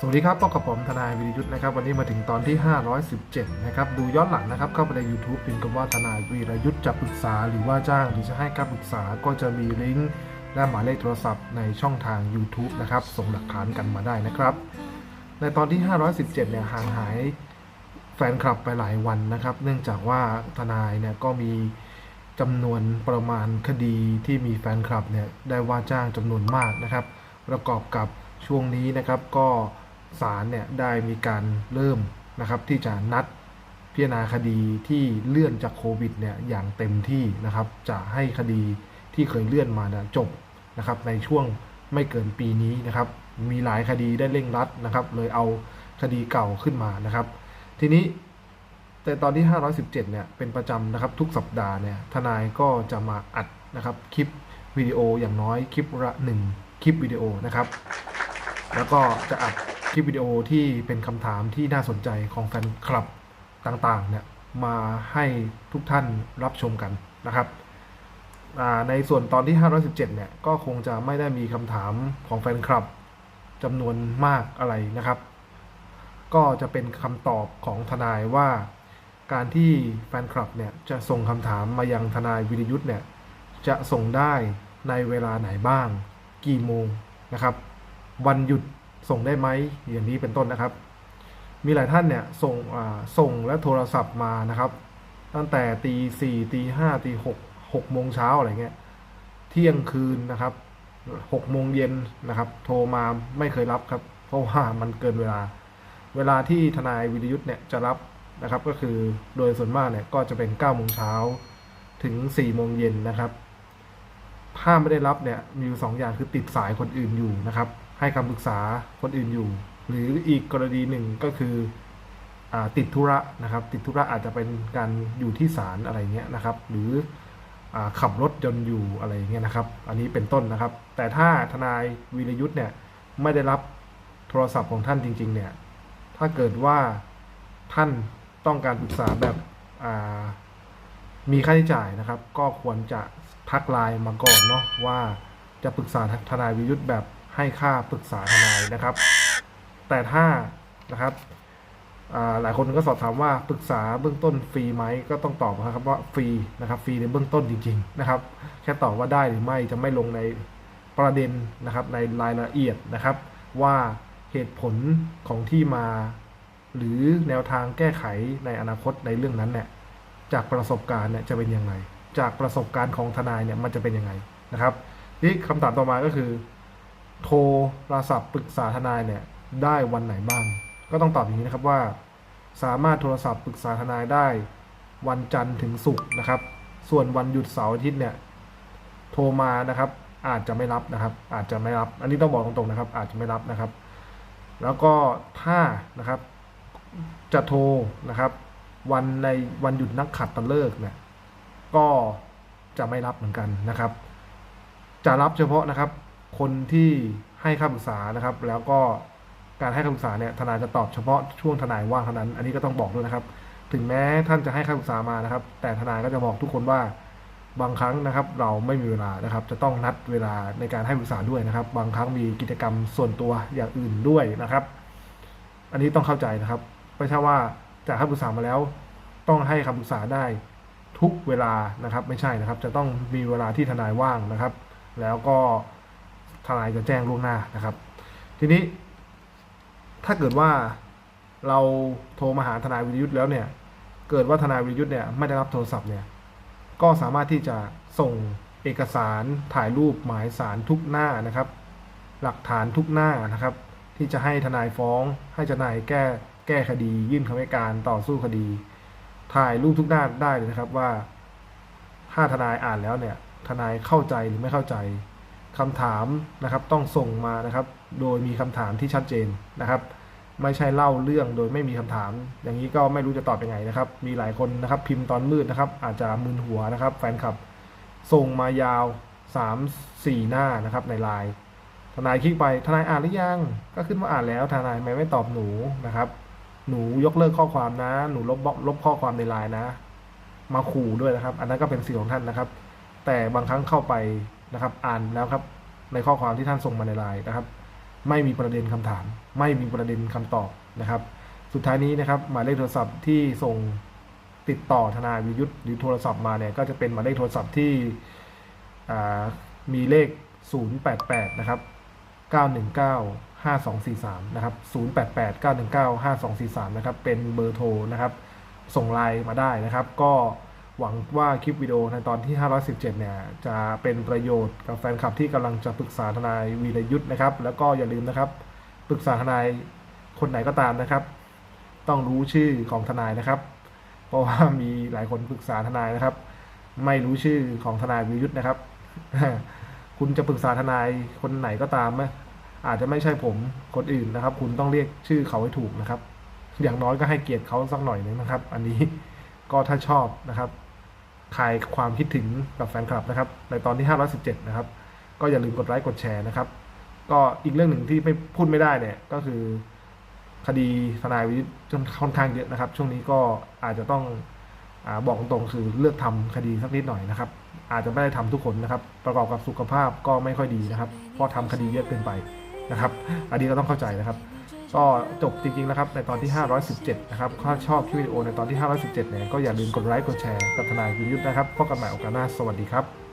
สวัสดีครับพบกับผมทนายวิรยุทธ์นะครับ วันนี้มาถึงตอนที่ 517 นะครับ ดูย้อนหลังนะครับ เข้าไปใน YouTube พิมพ์คำว่าทนายวีรยุทธ์จะปรึกษาหรือว่าจ้างหรือจะให้การปรึกษาก็จะมีลิงก์และหมายเลขโทรศัพท์ในช่องทาง YouTube นะครับ ส่งหลักฐานกันมาได้นะครับ ในตอนที่ 517 เนี่ยห่างหายแฟนคลับไปหลายวันนะครับ เนื่องจากว่าทนายเนี่ยก็มีจำนวนประมาณคดีที่มีแฟนคลับเนี่ยได้ว่าจ้างจำนวนมากนะครับ ประกอบกับช่วงนี้นะครับก็ ศาลเนี่ยได้มีการเริ่มนะครับที่จะนัดพิจารณาคดีที่เลื่อนจากโควิดเนี่ยอย่างเต็มที่นะครับจะให้คดีที่เคยเลื่อนมานี่ยจบนะครับในช่วงไม่เกินปีนี้นะครับมีหลายคดีได้เร่งรัดนะครับเลยเอาคดีเก่าขึ้นมานะครับ ทีนี้แต่ตอนที่ 517 เนี่ยเป็นประจำนะครับทุกสัปดาห์เนี่ยทนายก็จะมาอัดนะครับคลิปวิดีโออย่างน้อยคลิปละหนึ่งคลิปวิดีโอนะครับ แล้วก็จะอัดคลิปวิดีโอที่เป็นคำถามที่น่าสนใจของแฟนคลับต่างๆเนี่ยมาให้ทุกท่านรับชมกันนะครับในส่วนตอนที่ 517 เนี่ย ก็คงจะไม่ได้มีคำถามของแฟนคลับจำนวนมากอะไรนะครับ ก็จะเป็นคำตอบของทนายว่าการที่แฟนคลับเนี่ยจะส่งคำถามมายังทนายวิรยุทธ์เนี่ยจะส่งได้ในเวลาไหนบ้าง กี่โมงนะครับ วันหยุดส่งได้ไหมอย่างนี้เป็นต้นนะครับ มีหลายท่านเนี่ยส่งส่งและโทรศัพท์มานะครับ ตั้งแต่ตีสี่ตีห้าตีหกหกโมงเช้าอะไรเงี้ยเที่ยงคืนนะครับหกโมงเย็นนะครับ โทรมาไม่เคยรับครับ เพราะว่ามันเกินเวลา เวลาที่ทนายวิรยุทธ์เนี่ยจะรับนะครับ ก็คือโดยส่วนมากเนี่ยก็จะเป็น9ก้าโมงเช้าถึง4ี่โมงเย็นนะครับ ถ้าไม่ได้รับเนี่ยมีอยู่สองอย่างคือติดสายคนอื่นอยู่นะครับ ให้คำปรึกษาคนอื่นอยู่ หรืออีกกรณีหนึ่งก็คืออติดธุระนะครับ ติดธุระอาจจะเป็นการอยู่ที่ศาลอะไรเงี้ยนะครับ หรืออขับรถยนต์อยู่อะไรเงี้ยนะครับ อันนี้เป็นต้นนะครับ แต่ถ้าทนายวีรยุทธ์เนี่ยไม่ได้รับโทรศัพท์ของท่านจริง ๆ เนี่ย ถ้าเกิดว่าท่านต้องการปรึกษาแบบมีค่าใช้จ่ายนะครับ ก็ควรจะทักไลน์มาก่อนเนาะว่าจะปรึกษาทนายวิยุทธ์แบบ ให้ค่าปรึกษาทนายนะครับ แต่ถ้านะครับหลายคนก็สอบถามว่าปรึกษาเบื้องต้นฟรีไหมก็ต้องตอบนะครับว่าฟรีนะครับฟรีในเบื้องต้นจริง ๆ นะครับ แค่ตอบว่าได้หรือไม่จะไม่ลงในประเด็นนะครับในรายละเอียดนะครับ ว่าเหตุผลของที่มา หรือแนวทางแก้ไขในอนาคตในเรื่องนั้นเนี่ยจากประสบการณ์เนี่ยจะเป็นยังไงจากประสบการณ์ของทนายเนี่ยมันจะเป็นยังไงนะครับนี่คำถามต่อมาก็คือ โทรศัพท์ปรึกษาทนายเนี่ยได้วันไหนบ้าง ก็ต้องตอบอย่างนี้นะครับว่า สามารถโทรศัพท์ปรึกษาทนายได้วันจันทร์ถึงศุกร์นะครับ ส่วนวันหยุดเสาร์อาทิตย์เนี่ยโทรมานะครับ อาจจะไม่รับนะครับ อาจจะไม่รับ อันนี้ต้องบอกตรงๆนะครับ อาจจะไม่รับนะครับ แล้วก็ถ้านะครับ จะโทรนะครับ วันในวันหยุดนักขัดตะเลิกเนี่ยก็จะไม่รับเหมือนกันนะครับ จะรับเฉพาะนะครับ คนที่ให้คำปรึกษานะครับ แล้วก็การให้คำปรึกษาเนี่ยทนายจะตอบเฉพาะช่วงทนายว่างเท่านั้น อันนี้ก็ต้องบอกด้วยนะครับ ถึงแม้ท่านจะให้คำปรึกษามานะครับ แต่ทนายก็จะบอกทุกคนว่าบางครั้งนะครับ เราไม่มีเวลานะครับ จะต้องนัดเวลาในการให้ปรึกษาด้วยนะครับ บางครั้งมีกิจกรรมส่วนตัวอย่างอื่นด้วยนะครับ อันนี้ต้องเข้าใจนะครับไม่ใช่ว่าจะให้คำปรึกษามาแล้ว ต้องให้คำปรึกษาได้ทุกเวลานะครับ ไม่ใช่นะครับ จะต้องมีเวลาที่ทนายว่างนะครับ แล้วก็ ทนายจะแจ้งล่วงหน้านะครับ ทีนี้ ถ้าเกิดว่าเราโทรมาหาทนายวิรยุทธ์แล้วเนี่ย เกิดว่าทนายวิรยุทธ์เนี่ยไม่ได้รับโทรศัพท์เนี่ย ก็สามารถที่จะส่งเอกสารถ่ายรูปหมายสารทุกหน้านะครับ หลักฐานทุกหน้านะครับ ที่จะให้ทนายฟ้อง ให้ทนายแก้แก้คดี ยื่นคำให้การต่อสู้คดี ถ่ายรูปทุกหน้าได้เลยนะครับว่าถ้าทนายอ่านแล้วเนี่ย ทนายเข้าใจหรือไม่เข้าใจ คำถามนะครับต้องส่งมานะครับ โดยมีคำถามที่ชัดเจนนะครับ ไม่ใช่เล่าเรื่องโดยไม่มีคำถาม อย่างนี้ก็ไม่รู้จะตอบยังไงนะครับ มีหลายคนนะครับ พิมพ์ตอนมืดนะครับ อาจจะมึนหัวนะครับ แฟนคลับส่งมายาว 3 4 หน้านะครับในไลน์ทนายคลิกไปทนายอ่านหรือยัง ก็ขึ้นมาอ่านแล้วทนายไม่ไม่ตอบหนูนะครับ หนูยกเลิกข้อความนะ หนูลบบล็อกลบข้อความในไลน์นะ มาขู่ด้วยนะครับ อันนั้นก็เป็นสิทธิของท่านนะครับ แต่บางครั้งเข้าไป นะครับ อ่านแล้วครับในข้อความที่ท่านส่งมาในไลน์นะครับ ไม่มีประเด็นคำถาม ไม่มีประเด็นคำตอบนะครับ สุดท้ายนี้นะครับ หมายเลขโทรศัพท์ที่ส่งติดต่อทนายวิยุทธ์หรือโทรศัพท์มาเนี่ยก็จะเป็นหมายเลขโทรศัพท์ที่มีเลข 088 นะครับ 919 5243 นะครับ 088 919 5243 นะครับ เป็นเบอร์โทรนะครับ ส่งไลน์มาได้นะครับ ก็ หวังว่าคลิปวิดีโอในตอนที่ 517 เนี่ย จะเป็นประโยชน์กับแฟนคลับที่กำลังจะปรึกษาทนายวีรยุทธ์นะครับ แล้วก็อย่าลืมนะครับ ปรึกษาทนายคนไหนก็ตามนะครับ ต้องรู้ชื่อของทนายนะครับ เพราะว่ามีหลายคนปรึกษาทนายนะครับ ไม่รู้ชื่อของทนายวีรยุทธ์นะครับ คุณจะปรึกษาทนายคนไหนก็ตามไหมอาจจะไม่ใช่ผมคนอื่นนะครับ คุณต้องเรียกชื่อเขาให้ถูกนะครับ อย่างน้อยก็ให้เกียรติเขาสักหน่อยนึงนะครับ อันนี้ก็ถ้าชอบนะครับ คลายความคิดถึงกับแฟนคลับนะครับ ในตอนที่ 517 นะครับ ก็อย่าลืมกดไลค์กดแชร์นะครับ ก็อีกเรื่องหนึ่งที่ไม่พูดไม่ได้เนี่ยก็คือคดีทนายวิทย์จนค่อนข้างเยอะนะครับ ช่วงนี้ก็อาจจะต้องอบอกตรงๆคือเลือกทำคดีสักนิดหน่อยนะครับ อาจจะไม่ได้ทำทุกคนนะครับ ประกอบกับสุขภาพก็ไม่ค่อยดีนะครับเพราะทำคดีเยอะเกินไปนะครับ อันนี้ก็ต้องเข้าใจนะครับ ก็จบจริงๆนะครับในตอนที่ 517 นะครับถ้าชอบคลิปวิดีโอในตอนที่ 517 เนี่ยก็อย่าลืมกดไลค์กดแชร์กับทนายวิทยุทธนะครับพบกันใหม่โอกาสหน้าสวัสดีครับ